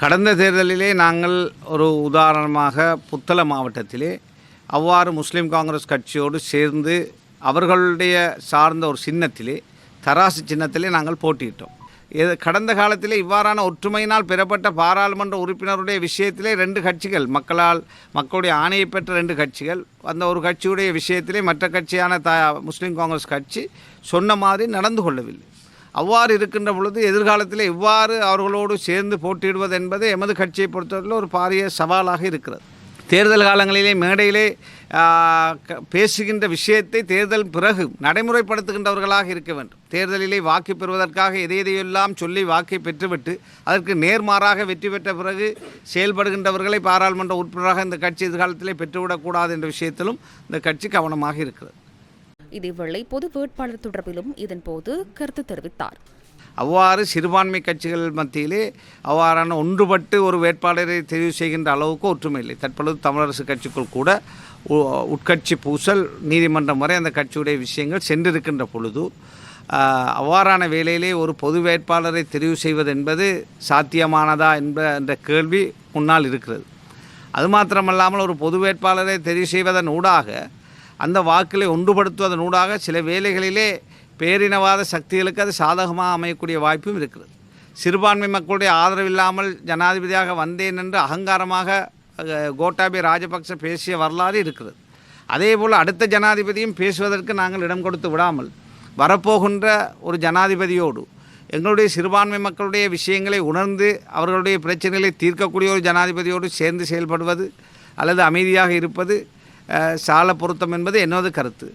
கடந்த தேர்தலிலே நாங்கள் ஒரு உதாரணமாக புத்தள மாவட்டத்திலே அவ்வாறு முஸ்லீம் காங்கிரஸ் கட்சியோடு சேர்ந்து அவர்களுடைய சார்ந்த ஒரு சின்னத்திலே தராசு சின்னத்திலே நாங்கள் போட்டியிட்டோம். இது கடந்த காலத்திலே இவ்வாறான ஒற்றுமையினால் பெறப்பட்ட பாராளுமன்ற உறுப்பினருடைய விஷயத்திலே ரெண்டு கட்சிகள் மக்களால் மக்களுடைய ஆணையை பெற்ற ரெண்டு கட்சிகள் அந்த ஒரு கட்சியுடைய விஷயத்திலே மற்ற கட்சியான த முஸ்லீம் காங்கிரஸ் கட்சி சொன்ன மாதிரி நடந்து கொள்ளவில்லை. அவ்வாறு இருக்கின்ற பொழுது எதிர்காலத்தில் எவ்வாறு அவர்களோடு சேர்ந்து போட்டியிடுவது என்பது எமது கட்சியை பொறுத்தவரையில் ஒரு பாரிய சவாலாக இருக்கிறது. தேர்தல் காலங்களிலே மேடையிலே க- பேசுகின்ற விஷயத்தை தேர்தல் பிறகு நடைமுறைப்படுத்துகின்றவர்களாக இருக்க வேண்டும். தேர்தலிலே வாக்கு பெறுவதற்காக எதை எதையெல்லாம் சொல்லி வாக்கை பெற்றுவிட்டு அதற்கு நேர்மாறாக வெற்றி பெற்ற பிறகு செயல்படுகின்றவர்களை பாராளுமன்ற உறுப்பினராக இந்த கட்சி எதிர்காலத்திலே பெற்றுவிடக்கூடாது என்ற விஷயத்திலும் இந்த கட்சி கவனமாக இருக்கிறது. இதேவேளை பொது வேட்பாளர் தொடர்பிலும் இதன்போது கருத்து தெரிவித்தார். அவ்வாறு சிறுபான்மை கட்சிகள் மத்தியிலே அவ்வாறான ஒன்றுபட்டு ஒரு வேட்பாளரை தெரிவு செய்கின்ற அளவுக்கு ஒற்றுமை இல்லை தற்பொழுது தமிழரசு கட்சிக்குள் கூட உ- உட்கட்சி பூசல் நீதிமன்றம் வரை அந்த கட்சியுடைய விஷயங்கள் சென்றிருக்கின்ற பொழுது அவ்வாறான வேளையிலே ஒரு பொது வேட்பாளரை தெரிவு செய்வது என்பது சாத்தியமானதா என்ப என்ற கேள்வி முன்னால் இருக்கிறது. அது மாத்திரமல்லாமல் ஒரு பொது வேட்பாளரை தெரிவு செய்வதன் ஊடாக அந்த வாக்களை ஒன்றுபடுத்துவதன் ஊடாக சில வேலைகளிலே பேரினவாத சக்திகளுக்கு அது சாதகமாக அமையக்கூடிய வாய்ப்பும் இருக்கிறது. சிறுபான்மை மக்களுடைய ஆதரவு இல்லாமல் ஜனாதிபதியாக வந்தேன் என்று அகங்காரமாக கோட்டாபி கோட்டாபய ராஜபக்ச பேசிய வரலாறு இருக்கிறது. அதே போல் அடுத்த ஜனாதிபதியும் பேசுவதற்கு நாங்கள் இடம் கொடுத்து விடாமல் வரப்போகின்ற ஒரு ஜனாதிபதியோடு எங்களுடைய சிறுபான்மை மக்களுடைய விஷயங்களை உணர்ந்து அவர்களுடைய பிரச்சனைகளை தீர்க்கக்கூடிய ஒரு ஜனாதிபதியோடு சேர்ந்து செயல்படுவது அல்லது அமைதியாக இருப்பது சால பொருத்தம் என்பது என்னது கருத்து?